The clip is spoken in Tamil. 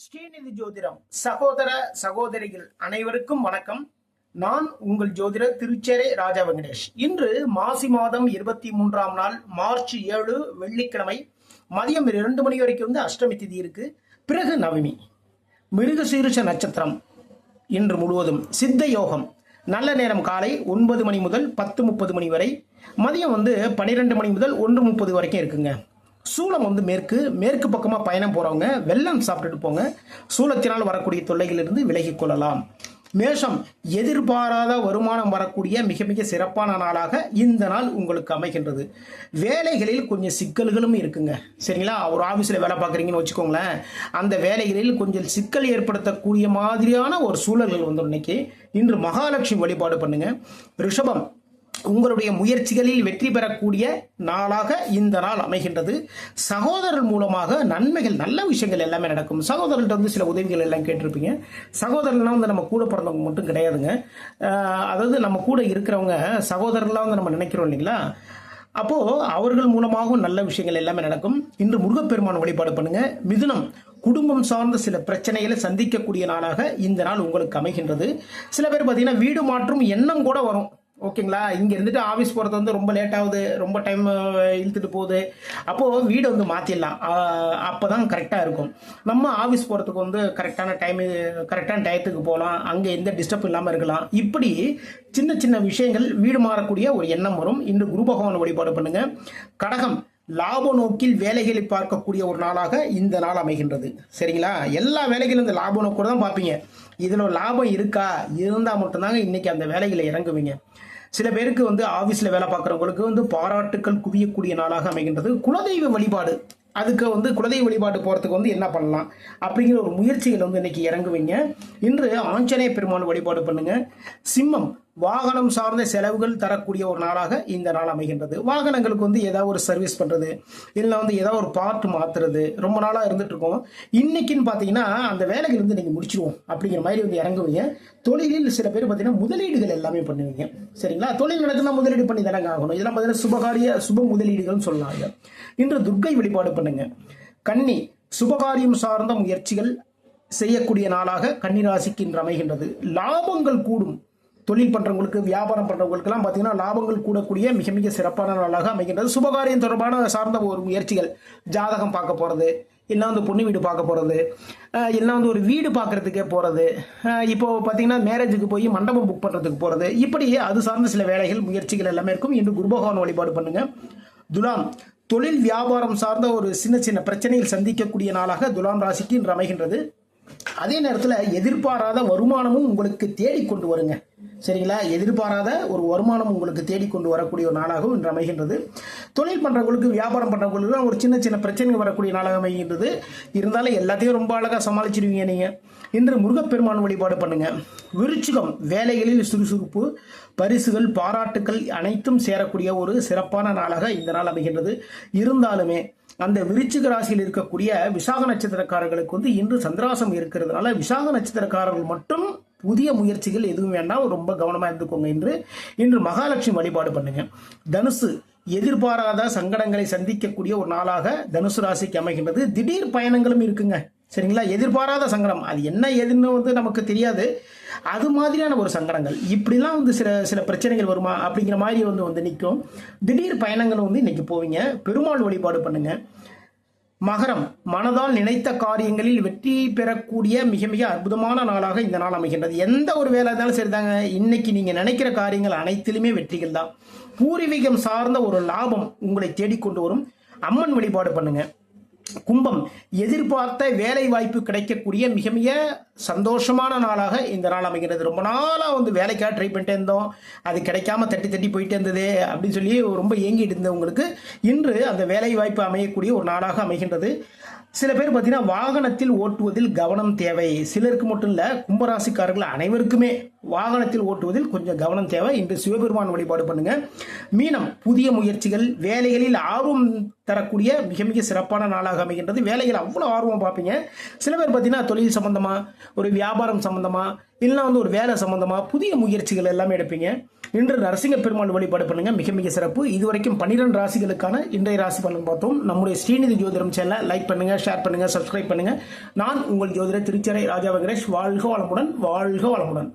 ஸ்ரீநிதி ஜோதிடம். சகோதர சகோதரிகள் அனைவருக்கும் வணக்கம். நான் உங்கள் ஜோதிடர் திருச்சேரை ராஜா வெங்கடேஷ். இன்று மாசி மாதம் இருபத்தி மூன்றாம் நாள் மார்ச் ஏழு வெள்ளிக்கிழமை மதியம் இரண்டு மணி வரைக்கும் வந்து அஷ்டமி திதி இருக்கு. பிறகு நவமி. மிருகசீரிஷ நட்சத்திரம். இன்று முழுவதும் சித்த யோகம். நல்ல நேரம் காலை ஒன்பது மணி முதல் பத்து முப்பது மணி வரை. மதியம் வந்து பன்னிரெண்டு மணி முதல் ஒன்று முப்பது வரைக்கும் இருக்குங்க. சூளம் வந்து மேற்கு மேற்கு பக்கமாக பயணம் போகிறவங்க வெள்ளம் சாப்பிட்டுட்டு போங்க. சூளத்தினால் வரக்கூடிய தொல்லைகளிலிருந்து விலகிக் கொள்ளலாம். மேஷம் எதிர்பாராத வருமானம் வரக்கூடிய மிக மிக சிறப்பான நாளாக இந்த நாள் உங்களுக்கு அமைகின்றது. வேலைகளில் கொஞ்சம் சிக்கல்களும் இருக்குங்க. சரிங்களா? ஒரு ஆஃபீஸில் வேலை பார்க்குறீங்கன்னு வச்சுக்கோங்களேன். அந்த வேலைகளில் கொஞ்சம் சிக்கல் ஏற்படுத்தக்கூடிய மாதிரியான ஒரு சூழல்கள் வந்து இன்னைக்கு. இன்று மகாலட்சுமி வழிபாடு பண்ணுங்க. ரிஷபம் உங்களுடைய முயற்சிகளில் வெற்றி பெறக்கூடிய நாளாக இந்த நாள் அமைகின்றது. சகோதரர் மூலமாக நன்மைகள் நல்ல விஷயங்கள் எல்லாமே நடக்கும். சகோதரர்கிட்ட வந்து சில உதவிகள் எல்லாம் கேட்டிருப்பீங்க. சகோதரர்லாம் வந்து நம்ம கூட பிறந்தவங்க மட்டும் கிடையாதுங்க. அதாவது நம்ம கூட இருக்கிறவங்க சகோதரர்லாம் வந்து நம்ம நினைக்கிறோம் இல்லைங்களா? அப்போது அவர்கள் மூலமாகவும் நல்ல விஷயங்கள் எல்லாமே நடக்கும். இன்று முருகப்பெருமான் வழிபாடு பண்ணுங்க. மிதுனம் குடும்பம் சார்ந்த சில பிரச்சனைகளை சந்திக்கக்கூடிய நாளாக இந்த நாள் உங்களுக்கு அமைகின்றது. சில பேர் பார்த்தீங்கன்னா வீடு மாற்றும் எண்ணம் கூட வரும். ஓகேங்களா? இங்கே இருந்துட்டு ஆஃபீஸ் போகிறது வந்து ரொம்ப லேட் ஆகுது. ரொம்ப டைம் இழுத்துட்டு போகுது. அப்போது வீடு வந்து மாற்றிடலாம் அப்போ தான் கரெக்டாக இருக்கும். நம்ம ஆஃபீஸ் போகிறதுக்கு வந்து கரெக்டான டைம் கரெக்டான டயத்துக்கு போகலாம். அங்கே எந்த டிஸ்டர்ப் இல்லாமல் இருக்கலாம். இப்படி சின்ன சின்ன விஷயங்கள் வீடு மாறக்கூடிய ஒரு எண்ணம் வரும். இன்று குரு பகவான் வழிபாடு பண்ணுங்கள் கடகம் லாப நோக்கில் வேலைகளை பார்க்கக்கூடிய ஒரு நாளாக இந்த நாள் அமைகின்றது. சரிங்களா? எல்லா வேலைகளும் இந்த லாப நோக்கோடு தான் பார்ப்பீங்க. இதில் லாபம் இருக்கா? இருந்தால் மட்டும்தாங்க இன்றைக்கி அந்த வேலைகளை இறங்குவீங்க. சில பேருக்கு வந்து ஆபீஸ்ல வேலை பார்க்குறவங்களுக்கு வந்து பாராட்டுக்கள் குவியக்கூடிய நாளாக அமைகின்றது. குலதெய்வ வழிபாடு. அதுக்கு வந்து குலதெய்வ வழிபாடு போறதுக்கு வந்து என்ன பண்ணலாம்? அப்படிங்கிற ஒரு முயற்சிகள் வந்து இன்னைக்கு இறங்குவீங்க. இன்று ஆஞ்சநேய பெருமான் வழிபாடு பண்ணுங்க. சிம்மம் வாகனம் சார்ந்த செலவுகள் தரக்கூடிய ஒரு நாளாக இந்த நாள் அமைகின்றது. வாகனங்களுக்கு வந்து ஏதாவது ஒரு சர்வீஸ் பண்ணுறது இல்லை வந்து ஏதாவது ஒரு பார்ட் மாத்துறது ரொம்ப நாளாக இருந்துட்டு இருக்கோம். இன்னைக்குன்னு பார்த்தீங்கன்னா அந்த வேலைகள் வந்து நீங்கள் முடிச்சிருவோம் அப்படிங்கிற மாதிரி வந்து இறங்குவீங்க. தொழிலில் சில பேர் பார்த்தீங்கன்னா முதலீடுகள் எல்லாமே பண்ணுவீங்க. சரிங்களா? தொழில் நடக்குன்னா முதலீடு பண்ணி தானங்க ஆகணும். இதெல்லாம் பார்த்தீங்கன்னா சுபகாரிய சுப முதலீடுகள்னு சொல்லலாங்க இன்று துர்க்கை வழிபாடு பண்ணுங்க. கன்னி சுபகாரியம் சார்ந்த முயற்சிகள் செய்யக்கூடிய நாளாக கன்னிராசிக்கு இன்று அமைகின்றது. லாபங்கள் கூடும். தொழில் பண்ணுறவங்களுக்கு வியாபாரம் பண்ணுறவங்களுக்குலாம் பார்த்தீங்கன்னா லாபங்கள் கூடக்கூடிய மிக மிக சிறப்பான நாளாக அமைகின்றது. சுபகாரியம் தொடர்பான சார்ந்த ஒரு முயற்சிகள். ஜாதகம் பார்க்க போகிறது இல்லை வந்து பொண்ணு வீடு பார்க்க போகிறது இல்லை வந்து ஒரு வீடு பார்க்குறதுக்கே போகிறது இப்போது பார்த்தீங்கன்னா மேரேஜுக்கு போய் மண்டபம் புக் பண்ணுறதுக்கு போகிறது இப்படியே அது சார்ந்த சில வேலைகள் முயற்சிகள் எல்லாமே இருக்கும். இன்று குருபகவான் வழிபாடு பண்ணுங்கள் துலாம் தொழில் வியாபாரம் சார்ந்த ஒரு சின்ன சின்ன பிரச்சனையில் சந்திக்கக்கூடிய நாளாக துலாம் ராசிக்கு இன்று அமைகின்றது. அதே நேரத்தில் எதிர்பாராத வருமானமும் உங்களுக்கு தேடி கொண்டு வருங்க. சரிங்களா? எதிர்பாராத ஒரு வருமானம் உங்களுக்கு தேடிக்கொண்டு வரக்கூடிய ஒரு நாளாகவும் இன்று அமைகின்றது. தொழில் பண்ணுறவங்களுக்கு வியாபாரம் பண்ணுறவங்களுக்கு ஒரு சின்ன சின்ன பிரச்சனைகள் வரக்கூடிய நாளாக அமைகின்றது. இருந்தாலும் எல்லாத்தையும் ரொம்ப அழகாக சமாளிச்சிடுவீங்க நீங்கள் இன்று முருகப்பெருமான் வழிபாடு பண்ணுங்கள் விருச்சிகம் வேலைகளில் சுறுசுறுப்பு பரிசுகள் பாராட்டுக்கள் அனைத்தும் சேரக்கூடிய ஒரு சிறப்பான நாளாக இந்த நாள் அமைகின்றது. இருந்தாலுமே அந்த விருச்சிக ராசியில் இருக்கக்கூடிய விசாக நட்சத்திரக்காரர்களுக்கு வந்து இன்று சந்திராசம் இருக்கிறதுனால விசாக நட்சத்திரக்காரர்கள் மட்டும் புதிய முயற்சிகள் எதுவும் வேணால் ரொம்ப கவனமாக இருந்துக்கோங்க இன்று இன்று மகாலட்சுமி வழிபாடு பண்ணுங்க. தனுசு எதிர்பாராத சங்கடங்களை சந்திக்கக்கூடிய ஒரு நாளாக தனுசு ராசிக்கு அமைகின்றது. திடீர் பயணங்களும் இருக்குங்க. சரிங்களா? எதிர்பாராத சங்கடம். அது என்ன எதுன்னு வந்து நமக்கு தெரியாது. அது மாதிரியான ஒரு சங்கடங்கள். இப்படிலாம் வந்து சில சில பிரச்சனைகள் வருமா? அப்படிங்கிற மாதிரி வந்து வந்து நிற்கும் திடீர் பயணங்கள் வந்து இன்னைக்கு போவீங்க. பெருமாள் வழிபாடு பண்ணுங்க. மகரம் மனதால் நினைத்த காரியங்களில் வெற்றி பெறக்கூடிய மிக மிக அற்புதமான நாளாக இந்த நாள் அமைகின்றது. எந்த ஒரு வேலை இருந்தாலும் சரிதாங்க. இன்னைக்கு நீங்க நினைக்கிற காரியங்கள் அனைத்திலுமே வெற்றிகள் தான். பூர்வீகம் சார்ந்த ஒரு லாபம் உங்களை தேடிக்கொண்டு வரும். அம்மன் வழிபாடு பண்ணுங்க. கும்பம் எதிர்பார்த்த வேலை வாய்ப்பு கிடைக்கக்கூடிய மிக மிக சந்தோஷமான நாளாக இந்த நாள் அமைகிறது. ரொம்ப நாளாக வந்து வேலைக்காக ட்ரை பண்ணிட்டே இருந்தோம். அது கிடைக்காம தட்டி தட்டி போயிட்டே இருந்தது அப்படின்னு சொல்லி ரொம்ப ஏங்கிட்டு இருந்தவங்களுக்கு இன்று அந்த வேலை வாய்ப்பு அமையக்கூடிய ஒரு நாளாக அமைகின்றது. சில பேர் பார்த்தீங்கன்னா வாகனத்தில் ஓட்டுவதில் கவனம் தேவை. சிலருக்கு மட்டும் இல்லை கும்பராசிக்காரர்கள் அனைவருக்குமே வாகனத்தில் ஓட்டுவதில் கொஞ்சம் கவனம் தேவை. இன்று சிவபெருமான் வழிபாடு பண்ணுங்க. மீனம் புதிய முயற்சிகள் வேலைகளில் ஆர்வம் தரக்கூடிய மிக மிக சிறப்பான நாளாக அமைகின்றது. வேலைகள் அவ்வளோ ஆர்வம் பார்ப்பீங்க. சில பேர் பார்த்தீங்கன்னா தொழில் சம்பந்தமா ஒரு வியாபாரம் சம்பந்தமா இல்லைன்னா வந்து ஒரு வேலை சம்பந்தமா புதிய முயற்சிகள் எல்லாமே எடுப்பீங்க. இன்று நரசிங்க பெருமாள் வழிபாடு பண்ணுங்க. மிக மிக சிறப்பு. இதுவரைக்கும் பன்னிரெண்டு ராசிகளுக்கான இன்றைய ராசி பலன் பார்த்தோம். நம்முடைய ஸ்ரீநிதி ஜோதிடம் சேனலை லைக் பண்ணுங்க ஷேர் பண்ணுங்க சப்ஸ்கிரைப் பண்ணுங்க. நான் உங்கள் ஜோதிடர் திருச்சரை ராஜா வெங்கடேஷ். வாழ்க வளமுடன் வாழ்க வளமுடன்.